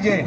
Zajdzie!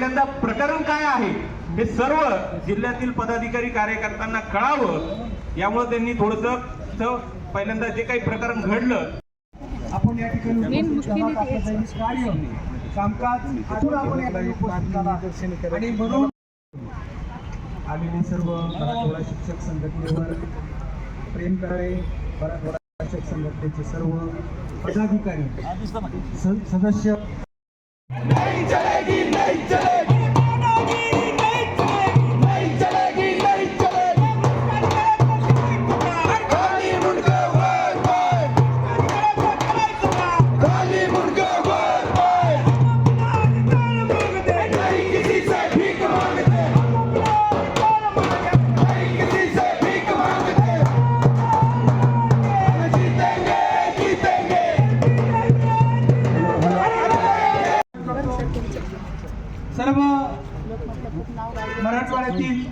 पहिल्यांदा प्रकरण काय आहे? हे सर्व जिल्ह्यातील पदाधिकारी कार्यकर्त्यांना कळावं. यामुळे त्यांनी थोडस पहिल्यांदा जे काही प्रकरण घडलं आपण या ठिकाणी कामकाज आणि म्हणून आलेले सर्व मराठवाडा शिक्षक संघटनेवर प्रेम करणारे मराठवाडा शिक्षक संघटनेचे सर्व पदाधिकारी स- सदस्य खाली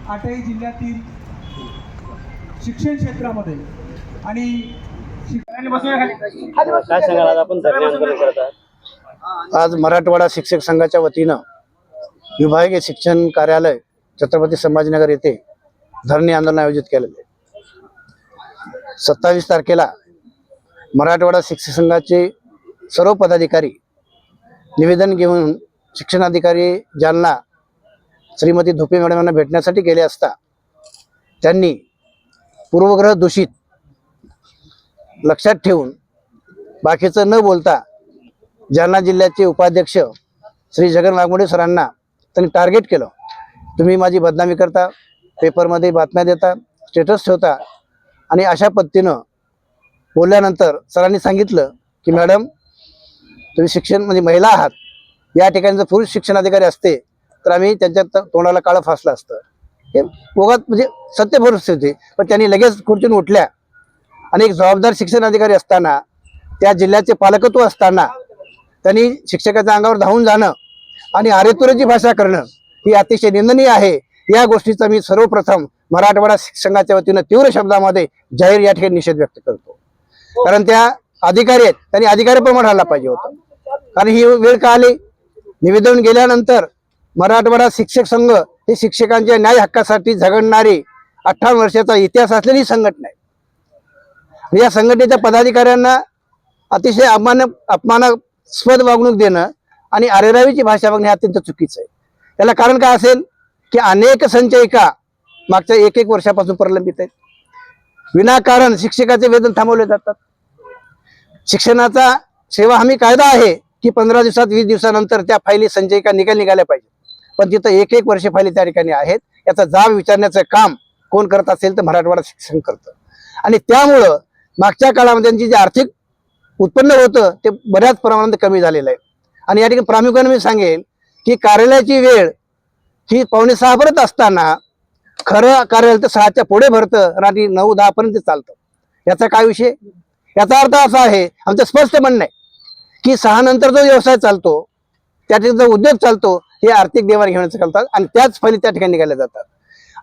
आठही जिल्ह्यातील शिक्षण क्षेत्रामध्ये आणि काय सांगाल? आज आपण धरणे आंदोलन करत आहात. आज मराठवाडा शिक्षक संघाच्या वतीनं विभागीय शिक्षण कार्यालय छत्रपती संभाजीनगर येथे धरणे आंदोलन आयोजित केलेले आहे. सत्तावीस तारखेला मराठवाडा शिक्षक संघाचे सर्व पदाधिकारी निवेदन घेऊन शिक्षणाधिकारी जालना श्रीमती धुपे मॅडम यांना भेटण्यासाठी गेले असता त्यांनी पूर्वग्रह दूषित लक्षात ठेवून बाकीचं न बोलता जालना जिल्ह्याचे उपाध्यक्ष श्री जगन वाघमोडे सरांना त्यांनी टार्गेट केलं. तुम्ही माझी बदनामी करता पेपरमध्ये बातम्या देता स्टेटस ठेवता आणि अशा पद्धतीनं बोलल्यानंतर सरांनी सांगितलं की मॅडम तुम्ही शिक्षण म्हणजे महिला आहात या ठिकाणी जर पुरुष शिक्षणाधिकारी असते तर आम्ही त्यांच्या तोंडाला काळं फासलं असतं. हे ओघात म्हणजे सत्य परिस्थिती होती. पण त्यांनी लगेच खुर्चून उठल्या. आणि एक जबाबदार शिक्षण अधिकारी असताना त्या जिल्ह्याचे पालकत्व असताना त्यांनी शिक्षकाच्या अंगावर धावून जाणं आणि आरेतुरेची भाषा करणं ही अतिशय निंदनीय आहे. या गोष्टीचा मी सर्वप्रथम मराठवाडा संघाच्या वतीनं तीव्र शब्दामध्ये जाहीर या ठिकाणी निषेध व्यक्त करतो. कारण त्या अधिकारी आहेत. त्यांनी अधिकारी पण म्हणायला पाहिजे होतं. कारण ही वेळ का आली? निवेदन गेल्यानंतर मराठवाडा शिक्षक संघ हे शिक्षकांच्या न्याय हक्कासाठी झगडणारी अठ्ठावन्न वर्षाचा इतिहास असलेली संघटना आहे. या संघटनेच्या पदाधिकाऱ्यांना अतिशय अपमान अपमानास्पद वागणूक देणं आणि अरेरावीची भाषा बघणे अत्यंत चुकीचं आहे. त्याला कारण काय असेल की अनेक संचयिका मागच्या एक एक वर्षापासून प्रलंबित आहेत. विनाकारण शिक्षकाचे वेतन थांबवले जातात. शिक्षणाचा सेवा हमी कायदा आहे की पंधरा दिवसात वीस दिवसानंतर त्या फायली संचयिका निकाल निघाल्या पाहिजे पण तिथं एक एक वर्ष फायली त्या ठिकाणी आहेत. याचा जाब विचारण्याचं काम कोण करत असेल तर मराठवाडा शिक्षण करतं. आणि त्यामुळं मागच्या काळामध्ये त्यांची जे आर्थिक उत्पन्न होतं ते बऱ्याच प्रमाणात कमी झालेलं आहे. आणि या ठिकाणी प्रामुख्याने मी सांगेल की कार्यालयाची वेळ ही पावणे सहापर्यंत असताना खरं कार्यालय तर सहाच्या पुढे भरतं रात्री नऊ दहापर्यंत चालतं. याचा काय विषय? याचा अर्थ असा आहे आमचं स्पष्ट म्हणणं आहे की सहा नंतर जो व्यवसाय चालतो त्या ठिकाणी जो उद्योग चालतो हे आर्थिक देवाणघेवाणीचं करतात आणि त्याच फली त्या ठिकाणी निघाल्या जातात.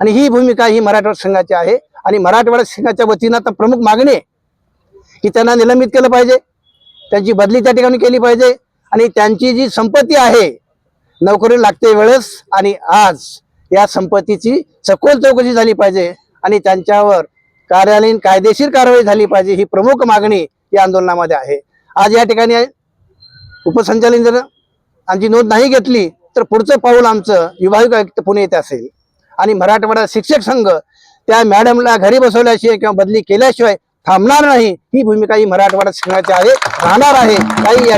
आणि ही भूमिका ही मराठवाडा संघाची आहे. आणि मराठवाडा संघाच्या वतीनं आता प्रमुख मागणी आहे की त्यांना निलंबित केलं पाहिजे. त्यांची बदली त्या ठिकाणी केली पाहिजे. आणि त्यांची जी संपत्ती आहे नोकरी लागते वेळेस आणि आज या संपत्तीची सखोल चौकशी झाली पाहिजे आणि त्यांच्यावर कार्यालयीन कायदेशीर कारवाई झाली पाहिजे ही प्रमुख मागणी या आंदोलनामध्ये आहे. आज या ठिकाणी उपसंचालन जर आमची नोंद नाही घेतली तर पुढचं पाऊल आमचं विभागीय आयुक्त पुणे येथे असेल. आणि मराठवाडा शिक्षक संघ त्या मॅडमला घरी बसवल्याशिवाय किंवा बदली केल्याशिवाय थांबणार नाही ही भूमिका ही मराठवाडा शिक्षणाची आहे राहणार आहे काही या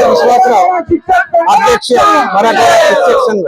विश्वासराव अध्यक्ष मराठवाडा शिक्षक संघ.